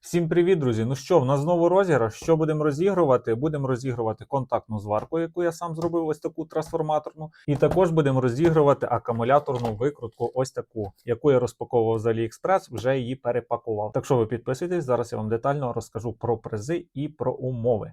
Всім привіт, друзі! Ну що, в нас знову розіграш. Що будемо розігрувати? Будемо розігрувати контактну зварку, яку я сам зробив, ось таку трансформаторну. І також будемо розігрувати акумуляторну викрутку, ось таку, яку я розпаковував з AliExpress, вже її перепакував. Так що ви підписуйтесь, зараз я вам детально розкажу про призи і про умови.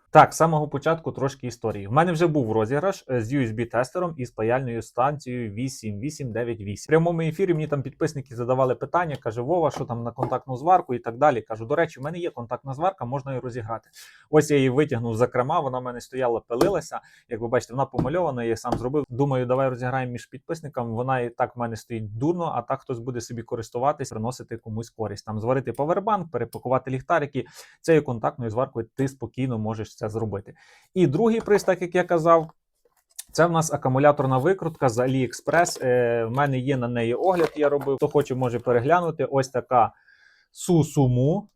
Так, з самого початку трошки історії. В мене вже був розіграш е, з USB-тестером і з паяльною станцією 8898. В прямому ефірі мені там підписники задавали питання, каже Вова, що там на контактну зварку і так далі. Кажу, до речі, в мене є контактна зварка, можна її розіграти. Ось я її витягнув зокрема, вона в мене стояла, пилилася. Як ви бачите, вона помальована, я її сам зробив. Думаю, давай розіграємо між підписниками. Вона і так в мене стоїть дурно, а так хтось буде собі користуватись, приносити комусь користь. Там зварити павербанк, перепакувати ліхтарики. Цією контактною зваркою ти спокійно можеш це зробити. І другий приз, так як я казав. Це в нас акумуляторна викрутка з AliExpress. Е, в мене є на неї огляд, я робив. Хто хоче, може переглянути. Ось така Сусуму.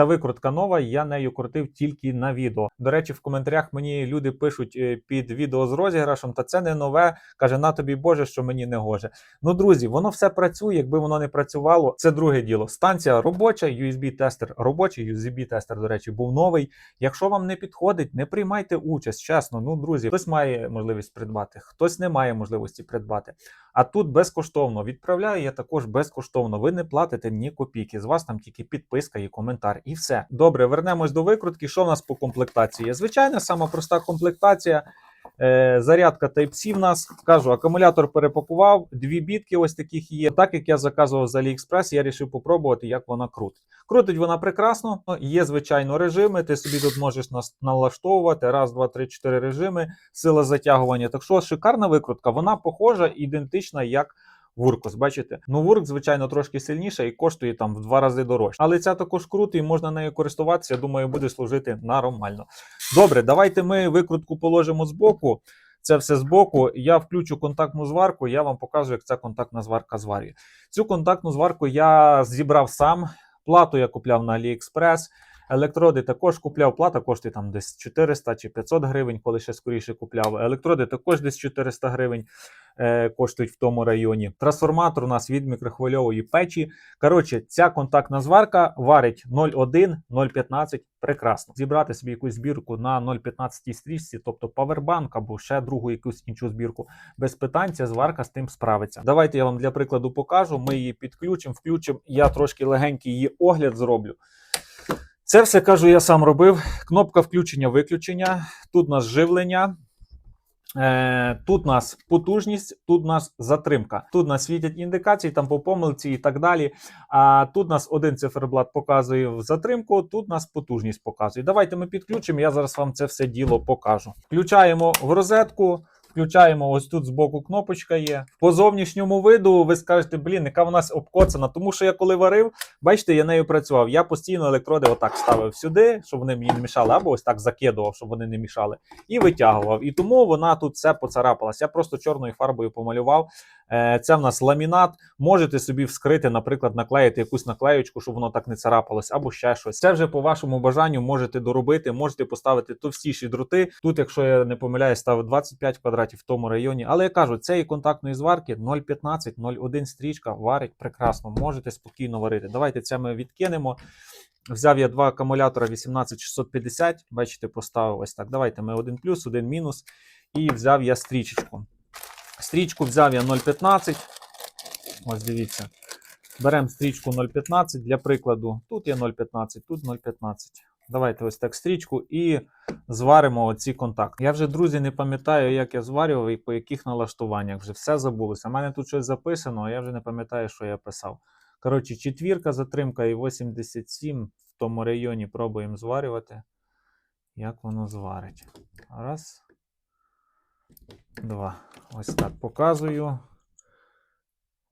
Ця викрутка нова, я нею крутив тільки на відео. До речі, в коментарях мені люди пишуть е, під відео з розіграшем, та це не нове. Каже, на тобі Боже, що мені не гоже. Ну, друзі, воно все працює. Якби воно не працювало, це друге діло. Станція робоча, USB-тестер робочий, USB-тестер, до речі, був новий. Якщо вам не підходить, не приймайте участь. Чесно, ну друзі, хтось має можливість придбати, хтось не має можливості придбати. А тут безкоштовно відправляю я також безкоштовно. Ви не платите ні копійки. З вас там тільки підписка і коментар, і все. Добре, вернемось до викрутки. Що в нас по комплектації? Звичайна, сама проста комплектація. Е, зарядка Type-C в нас кажу, акумулятор перепакував, дві бітки ось таких є. Так як я заказував з AliExpress, я вирішив попробувати, як вона крутить. Крутить вона прекрасно. Є звичайно режими. Ти собі тут можеш налаштовувати. Раз, два, три, чотири режими, сила затягування. Так що шикарна викрутка, вона похожа, ідентична як. Вуркос, бачите? Ну, Вурк, звичайно, трошки сильніше і коштує там в два рази дорожче. Але ця також круто і можна нею користуватися. Я думаю, буде служити нормально. Добре, давайте ми викрутку положимо збоку. Це все збоку. Я включу контактну зварку, я вам покажу, як ця контактна зварка зварює. Цю контактну зварку я зібрав сам. Плату я купляв на AliExpress. Електроди також купляв. Плата коштує там десь 400 чи 500 гривень, коли ще скоріше купляв. Електроди також десь 400 гривень е, коштують в тому районі. Трансформатор у нас від мікрохвильової печі. Коротше, ця контактна зварка варить 0,1, 0,15. Прекрасно. Зібрати собі якусь збірку на 0,15 стрічці, тобто павербанк або ще другу якусь іншу збірку. Без питань ця зварка з тим справиться. Давайте я вам для прикладу покажу. Ми її підключимо, включимо. Я трошки легенький її огляд зроблю. Це все кажу, я сам робив. Кнопка включення-виключення. Тут у нас живлення. Е, Тут у нас потужність, тут у нас затримка. Тут у нас світять індикації, там по помилці і так далі. А тут у нас один циферблат показує в затримку, тут у нас потужність показує. Давайте ми підключимо, я зараз вам це все діло покажу. Включаємо в розетку. Включаємо ось тут збоку кнопочка є. По зовнішньому виду ви скажете, блін, яка в нас обкоцана. Тому що я коли варив, бачите, я нею працював. Я постійно електроди отак ставив сюди, щоб вони мені не мішали, або ось так закидував, щоб вони не мішали, і витягував. І тому вона тут все поцарапалась. Я просто чорною фарбою помалював. Е, Це в нас ламінат. Можете собі вскрити, наприклад, наклеїти якусь наклеючку, щоб воно так не царапалось, або ще щось. Це вже по вашому бажанню можете доробити, можете поставити товстіші дроти. Тут, якщо я не помиляюсь, ставив 25 квадратів в тому районі. Але я кажу, цієї контактної зварки 0,15, 0,1 стрічка варить прекрасно. Можете спокійно варити. Давайте це ми відкинемо. Взяв я два акумулятора 18650. Бачите, поставив ось так. Давайте ми один плюс, один мінус. І взяв я стрічечку. Стрічку взяв я 0,15. Ось дивіться. Беремо стрічку 0,15 для прикладу. Тут є 0,15, тут 0,15. Давайте ось так стрічку і зваримо оці контакти. Я вже, друзі, не пам'ятаю, як я зварював і по яких налаштуваннях. Вже все забулося. У мене тут щось записано, а я вже не пам'ятаю, що я писав. Коротше, четвірка, затримка і 87 в тому районі пробуємо зварювати. Як воно зварить? Раз. Два. Ось так показую.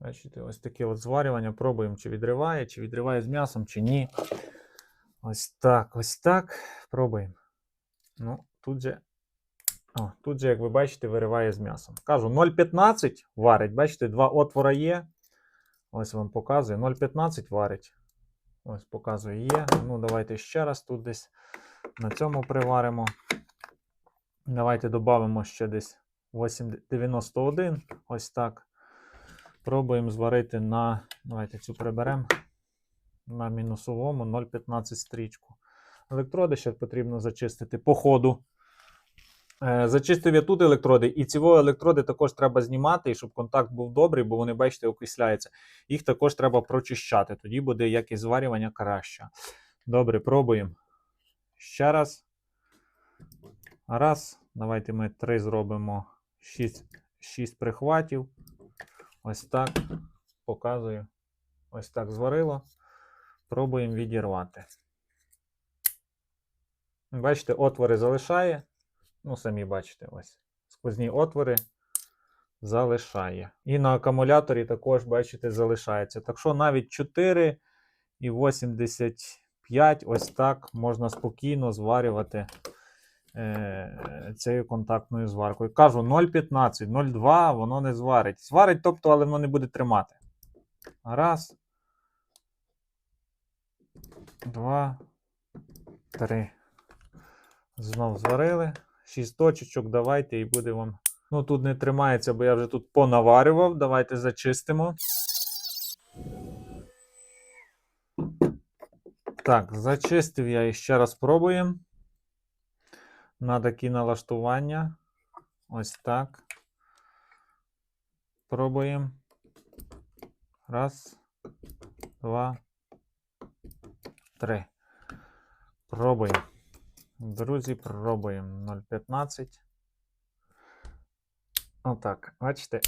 Бачите, ось таке от зварювання. Пробуємо, чи відриває, чи відриває з м'ясом, чи ні. Ось так, ось так. Пробуємо. Ну, тут же. О, тут же, як ви бачите, вириває з м'ясом. Кажу, 0,15 варить. Бачите, два отвора є. Ось вам показує. 0,15 варить. Ось показує є. Ну, давайте ще раз тут десь на цьому приваримо. Давайте додамо ще десь 8, 91. Ось так. Пробуємо зварити на. Давайте цю приберемо. На мінусовому 0,15 стрічку. Електроди ще потрібно зачистити по ходу. Е, Зачистив я тут електроди, і ці електроди також треба знімати, і щоб контакт був добрий, бо вони, бачите, окисляються. Їх також треба прочищати, тоді буде якість зварювання краща. Добре, пробуємо. Ще раз. Раз. Давайте ми три зробимо 6, 6 прихватів. Ось так. Показую. Ось так зварило. Пробуємо відірвати. Бачите, отвори залишає. Ну, самі бачите, ось. Сквозні отвори залишає. І на акумуляторі також, бачите, залишається. Так що навіть 4 і 85 ось так можна спокійно зварювати цією контактною зваркою. Кажу, 0,15, 0,2 воно не зварить. Зварить, тобто, але воно не буде тримати. Раз. Два. Три. Знов зварили. Шість точечок, давайте і буде вам. Ну, тут не тримається, бо я вже тут понаварював. Давайте зачистимо. Так, зачистив я і ще раз пробуємо. На такі налаштування. Ось так. Пробуємо. Раз, два, три. Пробуємо. Друзі, пробуємо 0,15. Отак. Бачите?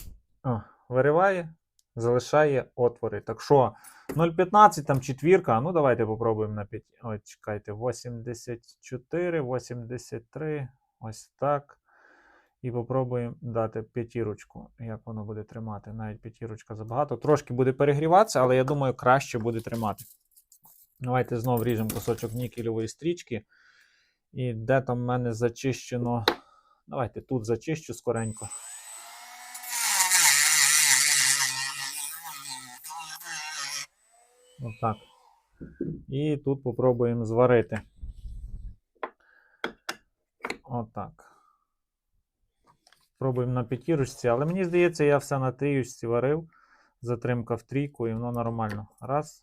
О, вириває, залишає отвори. Так що 0,15 там четвірка. Ну, давайте попробуємо на 5. Ой, чекайте, 84, 83. Ось так. І попробуємо дати п'ятірочку. Як воно буде тримати? Навіть п'ятірочка забагато. Трошки буде перегріватися, але я думаю, краще буде тримати. Давайте знову ріжемо кусочок нікелевої стрічки. І де там в мене зачищено. Давайте тут зачищу скоренько. Отак. І тут попробуємо зварити. Отак. Пробуємо на п'ятірочці, але мені здається, я все на тріючці варив. Затримка в трійку, і воно нормально. Раз.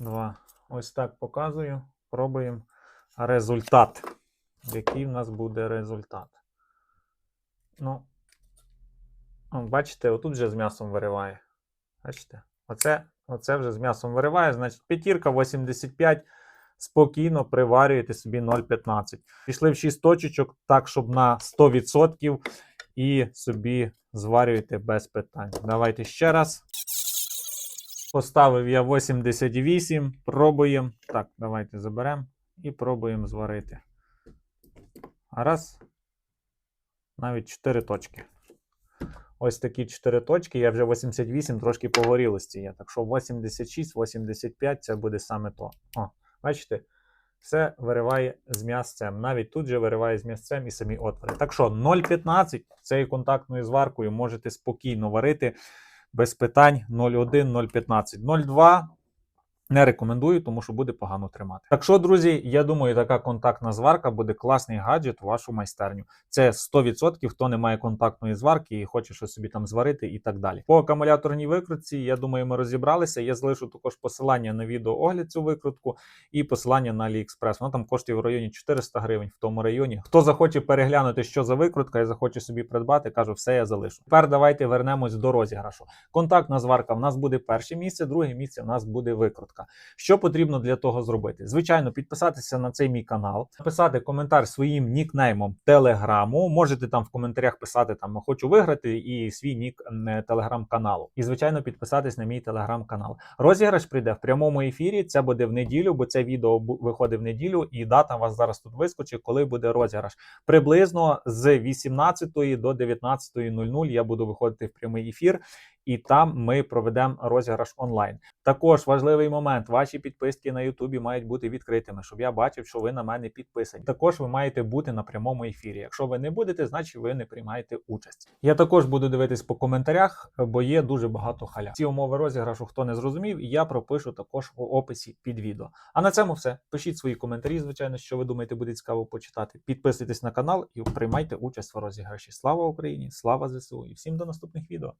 Два. Ось так показую. Пробуємо результат. Який в нас буде результат? Ну, бачите, отут вже з м'ясом вириває. Бачите? Оце, оце вже з м'ясом вириває. Значить, п'ятірка 85. Спокійно приварюєте собі 0,15. Пішли в 6 точечок, так, щоб на 100% і собі зварюєте без питань. Давайте ще раз. Поставив я 88. Пробуємо. Так, давайте заберемо і пробуємо зварити. Раз. Навіть 4 точки. Ось такі 4 точки. Я вже 88 трошки погорілості є. Так що 86, 85 це буде саме то. О, бачите? Все вириває з м'ясцем. Навіть тут же вириває з м'ясцем і самі отвори. Так що 0,15 цією контактною зваркою можете спокійно варити без питань 0,1, 0,15, 0,2. Не рекомендую, тому що буде погано тримати. Так що, друзі, я думаю, така контактна зварка буде класний гаджет у вашу майстерню. Це 100%, хто не має контактної зварки і хоче щось собі там зварити і так далі. По акумуляторній викрутці, я думаю, ми розібралися. Я залишу також посилання на відео огляд цю викрутку і посилання на AliExpress. Воно там коштує в районі 400 гривень в тому районі. Хто захоче переглянути, що за викрутка і захоче собі придбати, кажу, все я залишу. Тепер давайте вернемось до розіграшу. Контактна зварка в нас буде перше місце, друге місце в нас буде викрутка. Що потрібно для того зробити? Звичайно, підписатися на цей мій канал, написати коментар своїм нікнеймом телеграму. Можете там в коментарях писати там хочу виграти і свій нік телеграм-каналу. І звичайно, підписатись на мій телеграм-канал. Розіграш прийде в прямому ефірі. Це буде в неділю, бо це відео виходить в неділю, і дата вас зараз тут вискочить, коли буде розіграш. Приблизно з 18 до 19.00 я буду виходити в прямий ефір. І там ми проведемо розіграш онлайн. Також важливий момент: ваші підписки на Ютубі мають бути відкритими, щоб я бачив, що ви на мене підписані. Також ви маєте бути на прямому ефірі. Якщо ви не будете, значить ви не приймаєте участь. Я також буду дивитись по коментарях, бо є дуже багато халяв. Ці умови розіграшу, хто не зрозумів, я пропишу також у описі під відео. А на цьому все. Пишіть свої коментарі, звичайно, що ви думаєте, буде цікаво почитати. Підписуйтесь на канал і приймайте участь у розіграші. Слава Україні! Слава ЗСУ і всім до наступних відео.